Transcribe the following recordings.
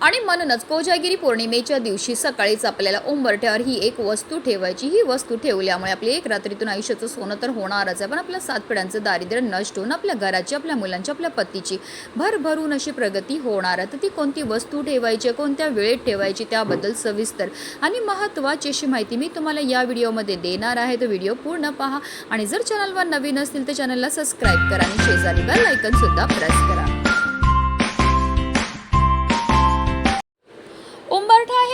आणि म्हणूनच कोजागिरी पौर्णिमेच्या दिवशी सकाळीच आपल्याला उंबरठ्यावर ही एक वस्तू ठेवायची. ही वस्तू ठेवल्यामुळे आपली एक रात्रीतून आयुष्याचं सोनं तर होणारच आहे. पण आपल्या सात पिढ्यांचं दारिद्र्य नष्ट होऊन आपल्या घराची आपल्या मुलांची आपल्या पतीची भरभरून अशी प्रगती होणार आहे. तर ती कोणती वस्तू ठेवायची कोणत्या वेळेत ठेवायची त्याबद्दल सविस्तर आणि महत्त्वाची अशी माहिती मी तुम्हाला या व्हिडिओमध्ये देणार आहे. तर व्हिडिओ पूर्ण पहा आणि जर चॅनलवर नवीन असतील तर चॅनलला सबस्क्राईब करा आणि शेजारी बेल आयकन सुद्धा प्रेस करा.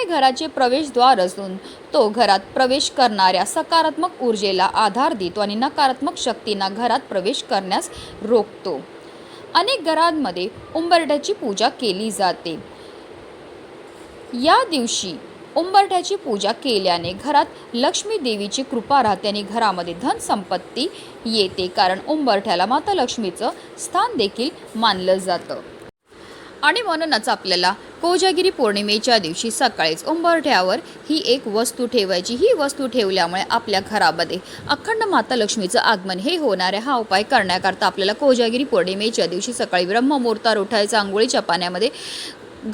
हे घराचे प्रवेशद्वार असून तो घरात प्रवेश करणाऱ्या सकारात्मक ऊर्जेला आधार देतो आणि नकारात्मक शक्तींना घरात प्रवेश करण्यास रोखतो. अनेक घरांमध्ये उंबरठ्याची पूजा केली जाते. या दिवशी उंबरठ्याची पूजा केल्याने घरात लक्ष्मी देवीची कृपा राहते आणि घरामध्ये धन संपत्ती येते कारण उंबरठ्याला माता लक्ष्मीचं स्थान देखील मानलं जातं. आणि म्हणूनच आपल्याला कोजागिरी पौर्णिमेच्या दिवशी सकाळीच उंबरठ्यावर ही एक वस्तू ठेवायची. ही वस्तू ठेवल्यामुळे आपल्या घरामध्ये अखंड माता लक्ष्मीचं आगमन हे होणारे हा उपाय करण्याकरता आपल्याला कोजागिरी पौर्णिमेच्या दिवशी सकाळी ब्रह्ममुहूर्तावर उठायचं आंघोळीच्या पाण्यामध्ये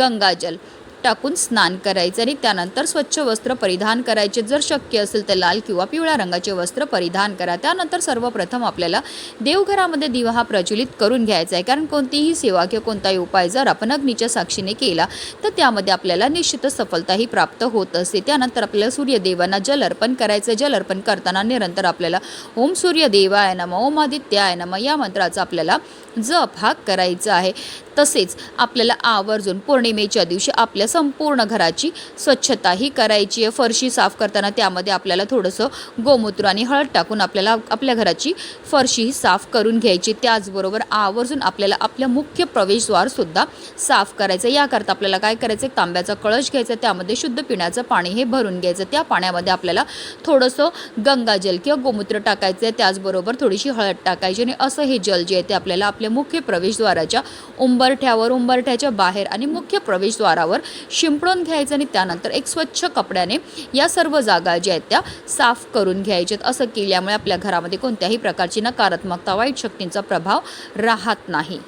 गंगाजल टाकून स्नान करायचं आणि त्यानंतर स्वच्छ वस्त्र परिधान करायचे. जर शक्य असेल तर लाल किंवा पिवळ्या रंगाचे वस्त्र परिधान करा. त्यानंतर सर्वप्रथम आपल्याला देवघरामध्ये दिवा हा प्रज्वलित करून घ्यायचा आहे. कारण कोणतीही सेवा किंवा कोणताही उपाय जर आपण अग्नीच्या साक्षीने केला तर त्यामध्ये आपल्याला निश्चितच सफलताही प्राप्त होत असते त्यानंतर आपल्याला सूर्यदेवांना जल अर्पण करायचं. जल अर्पण करताना निरंतर आपल्याला ओम सूर्यदेवाय नम ओम आदित्याय नम या मंत्राचा आपल्याला जप हा करायचा आहे. तसेच आपल्याला आवर्जून पौर्णिमेच्या दिवशी आपल्या संपूर्ण घराची स्वच्छताही करायची आहे. फरशी साफ करताना त्यामध्ये आपल्याला थोडंसं गोमूत्र आणि हळद टाकून आपल्याला आपल्या घराची फरशीही साफ करून घ्यायची. त्याचबरोबर आवर्जून आपल्याला आपल्या मुख्य प्रवेशद्वारसुद्धा साफ करायचं. याकरता आपल्याला काय करायचं एक तांब्याचा कळश घ्यायचा. त्यामध्ये शुद्ध पिण्याचं पाणी हे भरून घ्यायचं. त्या पाण्यामध्ये आपल्याला थोडंसं गंगाजल किंवा गोमूत्र टाकायचं आहे त्याचबरोबर थोडीशी हळद टाकायची आणि असं हे जल जे आहे ते आपल्याला आपल्या मुख्य प्रवेशद्वाराच्या उंबर उंबरठ्यावर उंबरठ्याच्या बाहेर आणि मुख्य प्रवेशद्वारावर शिंपडून घ्यायचं आणि त्यानंतर एक स्वच्छ कपड्याने या सर्व जागा ज्या आहेत त्या साफ करून घ्यायच्यात. असं केल्यामुळे आपल्या घरामध्ये कोणत्याही प्रकारची नकारात्मकता वाईट शक्तींचा प्रभाव राहत नाही.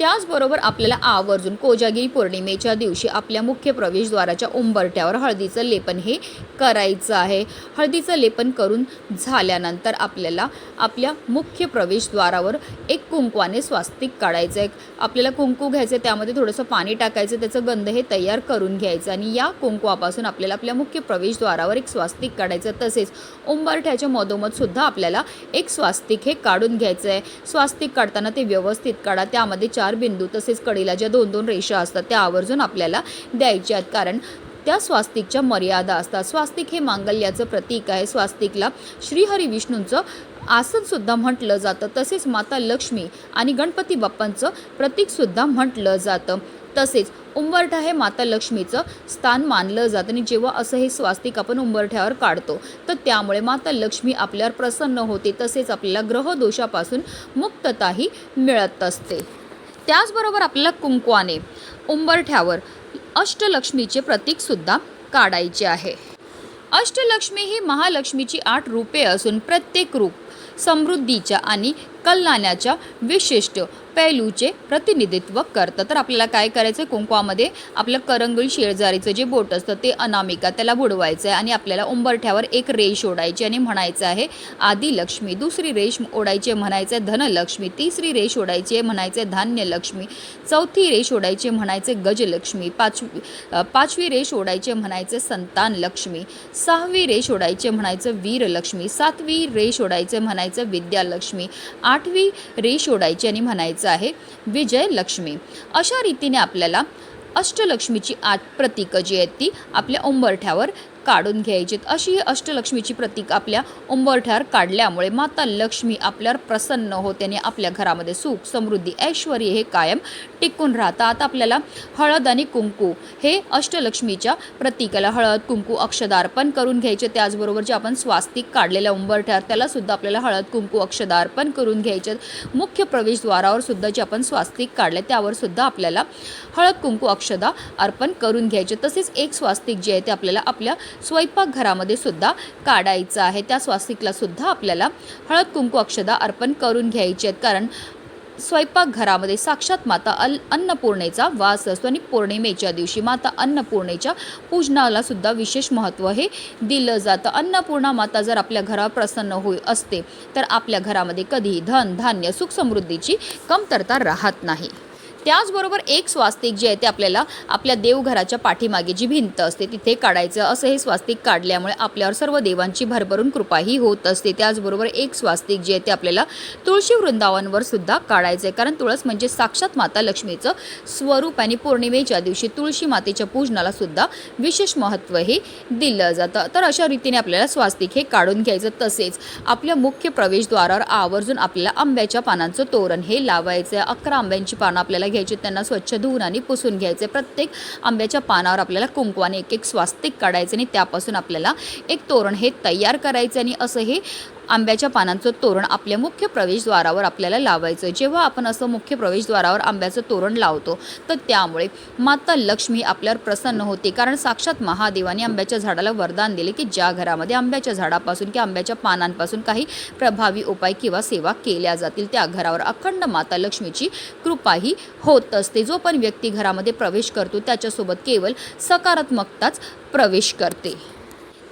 त्याचबरोबर आपल्याला आवर्जून कोजागिरी पौर्णिमेच्या दिवशी आपल्या मुख्य प्रवेशद्वाराच्या उंबरट्यावर हळदीचं लेपन हे करायचं आहे. हळदीचं लेपन करून झाल्यानंतर आपल्याला आपल्या मुख्य प्रवेशद्वारावर एक कुंकवाने स्वास्तिक काढायचं आहे आपल्याला कुंकू घ्यायचं आहे त्यामध्ये थोडंसं पाणी टाकायचं त्याचं गंध हे तयार करून घ्यायचं आणि या कुंकवापासून आपल्याला आपल्या मुख्य प्रवेशद्वारावर एक स्वास्तिक काढायचं. तसेच उंबरठ्याच्या मधोमध सुद्धा आपल्याला एक स्वास्तिक हे काढून घ्यायचं आहे स्वास्तिक काढताना ते व्यवस्थित काढा त्यामध्ये चार बिंदू तसेच कडीला ज्या दोन दोन रेषा असतात त्या आवर्जून आपल्याला द्यायच्या आहेत. कारण त्या स्वास्तिकच्या मर्यादा असतात. स्वास्तिक हे मांगल्याचं प्रतीक आहे. स्वास्तिकला श्रीहरी विष्णूंचं आसनसुद्धा म्हटलं जातं. तसेच माता लक्ष्मी आणि गणपती बाप्पांचं प्रतीकसुद्धा म्हटलं जातं. तसेच उंबरठा हे माता लक्ष्मीचं स्थान मानलं जातं. आणि जेव्हा असं हे स्वास्तिक आपण उंबरठ्यावर काढतो तर त्यामुळे माता लक्ष्मी आपल्यावर प्रसन्न होते. तसेच आपल्याला ग्रहदोषापासून मुक्तताही मिळत असते. त्याचबरोबर आपल्याला कुंकवाने उंबरठ्यावर अष्टलक्ष्मीचे प्रतीकसुद्धा काढायचे आहे. अष्टलक्ष्मी ही महालक्ष्मीची आठ रूपे असून प्रत्येक रूप समृद्धीच्या आणि कल्याणाच्या विशिष्ट पैलूचे प्रतिनिधित्व करतं. तर आपल्याला काय करायचं आहे कुंकवामध्ये आपलं करंगळी शेळजारीचं जे बोट असतं ते अनामिका त्याला बुडवायचं आहे आणि आपल्याला उंबरठ्यावर एक रेष ओढायची आणि म्हणायचं आहे आदिलक्ष्मी दुसरी रेष ओढायची म्हणायचं आहे धनलक्ष्मी. तिसरी रेष ओढायची आहे म्हणायचं आहे धान्यलक्ष्मी. चौथी रेष ओढायची म्हणायचे गजलक्ष्मी. पाचवी पाचवी रेष ओढायची म्हणायचं म्हणायचे संतान लक्ष्मी सहावी रेष ओढायची म्हणायचं वीरलक्ष्मी. सातवी रेष ओढायचं म्हणायचं विद्यालक्ष्मी. आठवी रेष ओढायची आणि म्हणायचं आहे विजयलक्ष्मी. अशा रीतीने आपल्याला अष्टलक्ष्मीची आठ प्रतीकं जी आहेत ती आपल्या उंबरठ्यावर काढून घ्यायचेत अशी ही अष्टलक्ष्मीची प्रतीक आपल्या उंबरठ्यावर काढल्यामुळे माता लक्ष्मी आपल्यावर प्रसन्न होते आणि आपल्या घरामध्ये सुख समृद्धी ऐश्वर हे कायम टिकून राहतं. आता आपल्याला हळद आणि कुंकू हे अष्टलक्ष्मीच्या प्रतीकाला हळद कुंकू अक्षदार्पण करून घ्यायचे. त्याचबरोबर जे आपण स्वास्तिक काढलेल्या उंबरठ्यावर त्याला सुद्धा आपल्याला हळद कुंकू अक्षदार्पण करून घ्यायचे. मुख्य प्रवेशद्वारावर सुद्धा जे आपण स्वास्तिक काढले त्यावर सुद्धा आपल्याला हळद कुंकू अक्षदा अर्पण करून घ्यायचे. तसेच एक स्वास्तिक जे आहे ते आपल्याला आपल्या स्वयंपाकघरामध्ये सुद्धा काढायचं आहे. त्या स्वास्तिकला सुद्धा आपल्याला हळद कुंकू अक्षदा अर्पण करून घ्यायचे आहेत. कारण स्वयंपाकघरामध्ये साक्षात माता अल अन्नपूर्णेचा वास असतो आणि पौर्णिमेच्या दिवशी माता अन्नपूर्णेच्या पूजनाला सुद्धा विशेष महत्त्व हे दिलं जातं. अन्नपूर्णा माता जर आपल्या घरावर प्रसन्न होई असते तर आपल्या घरामध्ये कधीही धन धान्य सुखसमृद्धीची कमतरता राहत नाही. त्याचबरोबर एक स्वास्तिक जे आहे ते आपल्याला आपल्या देवघराच्या पाठीमागे जी भिंत असते तिथे काढायचं. असं हे स्वास्तिक काढल्यामुळे आपल्यावर सर्व देवांची भरभरून कृपाही होत असते. त्याचबरोबर एक स्वास्तिक जे आहे ते आपल्याला तुळशी वृंदावनवर सुद्धा काढायचं आहे कारण तुळस म्हणजे साक्षात माता लक्ष्मीचं स्वरूप आणि पौर्णिमेच्या दिवशी तुळशी मातेच्या पूजनाला सुद्धा विशेष महत्त्व हे दिलं जातं. तर अशा रीतीने आपल्याला स्वास्तिक हे काढून घ्यायचं. तसेच आपल्या मुख्य प्रवेशद्वारावर आवर्जून आपल्याला आंब्याच्या पानांचं तोरण हे लावायचं आहे अकरा आंब्यांची पानं आपल्याला घ्यायची त्यांना स्वच्छ धुवून आणि पुसून घ्यायचे. प्रत्येक आंब्याच्या पानावर आपल्याला कुंकवाने एक एक स्वास्तिक काढायचं आणि त्यापासून आपल्याला एक तोरण हे तयार करायचं आणि असं हे आंब्याच्या पानांचं तोरण आपल्या मुख्य प्रवेशद्वारावर आपल्याला लावायचं जेव्हा आपण असं मुख्य प्रवेशद्वारावर आंब्याचं तोरण लावतो तर त्यामुळे माता लक्ष्मी आपल्यावर प्रसन्न होते. कारण साक्षात महादेवाने आंब्याच्या झाडाला वरदान दिले की ज्या घरामध्ये आंब्याच्या झाडापासून किंवा आंब्याच्या पानांपासून काही प्रभावी उपाय किंवा सेवा केल्या जातील त्या घरावर अखंड माता लक्ष्मीची कृपाही होत असते. जो पण व्यक्ती घरामध्ये प्रवेश करतो त्याच्यासोबत केवळ सकारात्मकताच प्रवेश करते.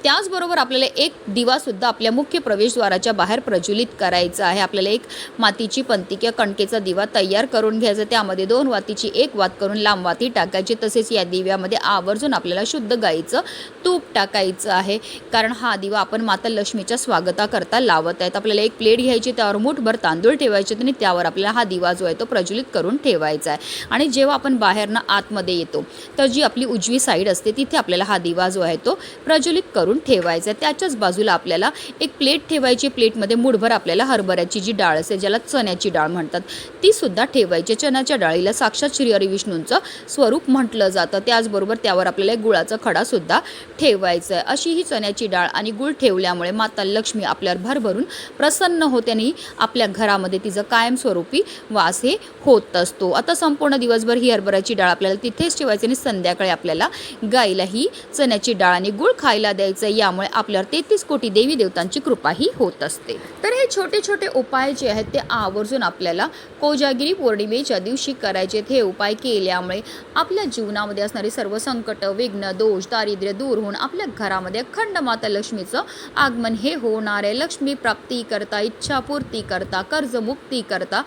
त्याचबरोबर आपल्याला एक दिवासुद्धा आपल्या मुख्य प्रवेशद्वाराच्या बाहेर प्रज्वलित करायचा आहे. आपल्याला एक मातीची पंती किंवा कणकेचा दिवा तयार करून घ्यायचा. त्यामध्ये दोन वातीची एक वात करून लांब वाती टाकायची. तसेच या दिव्यामध्ये आवर्जून आपल्याला शुद्ध गाईचं तूप टाकायचं आहे. कारण हा दिवा आपण माता लक्ष्मीच्या स्वागताकरता लावत आहेत. आपल्याला एक प्लेट घ्यायची त्यावर मुठभर तांदूळ ठेवायचे आणि त्यावर आपल्याला हा दिवा जो आहे तो प्रज्वलित करून ठेवायचा आहे. आणि जेव्हा आपण बाहेरनं आतमध्ये येतो तर जी आपली उजवी साईड असते तिथे आपल्याला हा दिवा जो आहे तो प्रज्वलित करून ठेवायचा. आहे त्याच्याच बाजूला आपल्याला एक प्लेट ठेवायची. प्लेटमध्ये मुठभर आपल्याला हरभऱ्याची जी डाळ असते ज्याला चण्याची डाळ म्हणतात ती सुद्धा ठेवायची. चण्याच्या डाळीला साक्षात श्री हरिविष्णूंचं स्वरूप म्हटलं जातं. त्याचबरोबर त्यावर आपल्याला गुळाचा खडासुद्धा ठेवायचा आहे अशी ही चण्याची डाळ आणि गुळ ठेवल्यामुळे माता लक्ष्मी आपल्यावर भरभरून प्रसन्न होते आणि आपल्या घरामध्ये तिचं कायमस्वरूपी वास हे होत असतो. आता संपूर्ण दिवसभर ही हरभऱ्याची डाळ आपल्याला तिथेच ठेवायची आणि संध्याकाळी आपल्याला गाईला ही चण्याची डाळ आणि गुळ खायला द्यायचं. यामुळे आपल्यावर तेहतीस कोटी देवी देवतांची कृपाही होत असते. तर छोटे छोटे उपाय जे आहेत ते आवर्जून आपल्याला कोजागिरी पौर्णिमेच्या दिवशी करायचे हे उपाय केल्यामुळे आपल्या जीवनामध्ये असणारी सर्व संकट विघ्न दोष दारिद्र्य दूर होऊन आपल्या घरामध्ये अखंड माता लक्ष्मीचं आगमन हे होणार आहे. लक्ष्मी प्राप्ती करता इच्छापूर्ती करता कर्जमुक्ती करता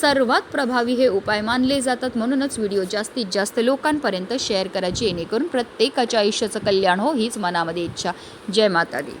सर्वात प्रभावी हे उपाय मानले जातात. म्हणूनच व्हिडिओ जास्तीत जास्त लोकांपर्यंत शेअर करा जेणेकरून प्रत्येकाच्या आयुष्याचं कल्याण हो हीच मनामध्ये इच्छा. जय माता दी.